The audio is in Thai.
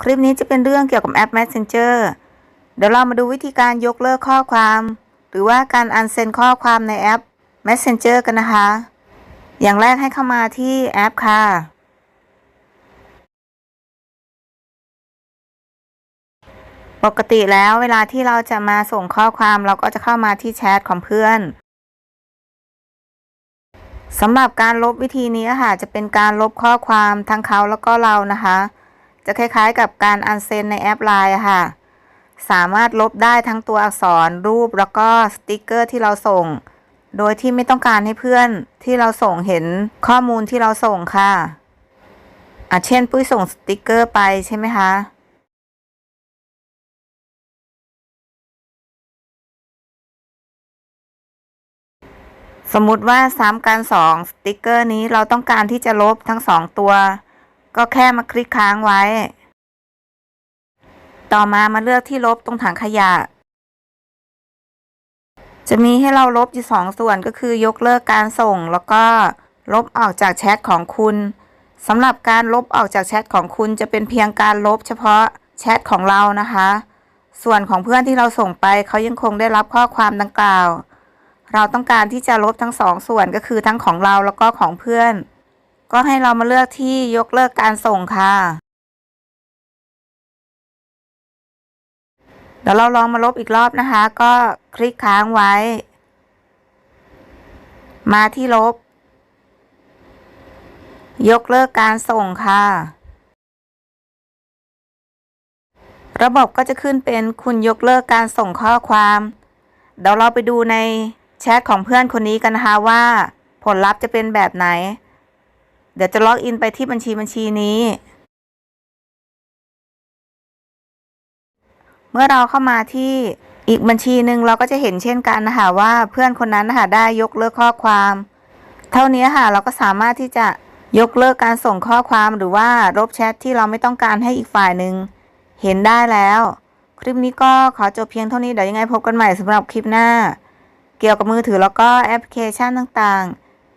คลิปนี้จะเป็นเรื่องเกี่ยวกับแอป Messenger เดี๋ยวเรามาดูวิธีการยกเลิกข้อความ หรือว่าการอันเซนข้อความในแอป Messenger กันนะคะ อย่างแรกให้เข้ามาที่แอปค่ะ ปกติแล้วเวลาที่เราจะมาส่งข้อความเราก็จะเข้ามาที่แชทของเพื่อนสำหรับการลบวิธีนี้ค่ะจะเป็นการลบข้อความทั้งเขาแล้วก็เรานะคะ จะคล้ายๆ กับการอันเซนในแอปไลน์ค่ะ สามารถลบได้ทั้งตัวอักษรรูปแล้วก็สติกเกอร์ที่เราส่ง โดยที่ไม่ต้องการให้เพื่อนที่เราส่งเห็นข้อมูลที่เราส่งค่ะอะเช่น ปุ้ยส่งสติกเกอร์ไปใช่ไหมคะสมมุติว่าซ้ำกันสองสติกเกอร์นี้เราต้องการที่จะลบทั้งสองตัว ก็แค่มาคลิกค้างไว้ ต่อมามาเลือกที่ลบตรงถังขยะ จะมีให้เราลบอยู่สองส่วนก็คือยกเลิกการส่ง แล้วก็ลบออกจากแชทของคุณสำหรับการลบออกจากแชทของคุณจะเป็นเพียงการลบเฉพาะแชทของเรานะคะ ส่วนของเพื่อนที่เราส่งไปเขายังคงได้รับข้อความดังกล่าว เราต้องการที่จะลบทั้งสองส่วนก็คือทั้งของเราแล้วก็ของเพื่อน ก็ให้เรามาเลือกที่ยกเลิกการส่งค่ะ เดี๋ยวเราลองมาลบอีกรอบนะคะ ก็คลิกค้างไว้ มาที่ลบ ยกเลิกการส่งค่ะ ระบบก็จะขึ้นเป็นคุณยกเลิกการส่งข้อความ เดี๋ยวเราไปดูในแชทของเพื่อนคนนี้กันนะคะว่า ผลลัพธ์จะเป็นแบบไหน เดี๋ยวจะล็อกอินไปที่บัญชีบัญชีนี้ เมื่อเราเข้ามาที่อีกบัญชีหนึ่งเราก็จะเห็นเช่นกันนะคะว่าเพื่อนคนนั้นนะคะได้ยกเลิกข้อความ เท่านี้ค่ะเราก็สามารถที่จะยกเลิกการส่งข้อความหรือว่าลบแชทที่เราไม่ต้องการให้อีกฝ่ายหนึ่งเห็นได้แล้ว คลิปนี้ก็ขอจบเพียงเท่านี้เดี๋ยวยังไงพบกันใหม่สำหรับคลิปหน้า เกี่ยวกับมือถือแล้วก็แอปพลิเคชันต่างๆ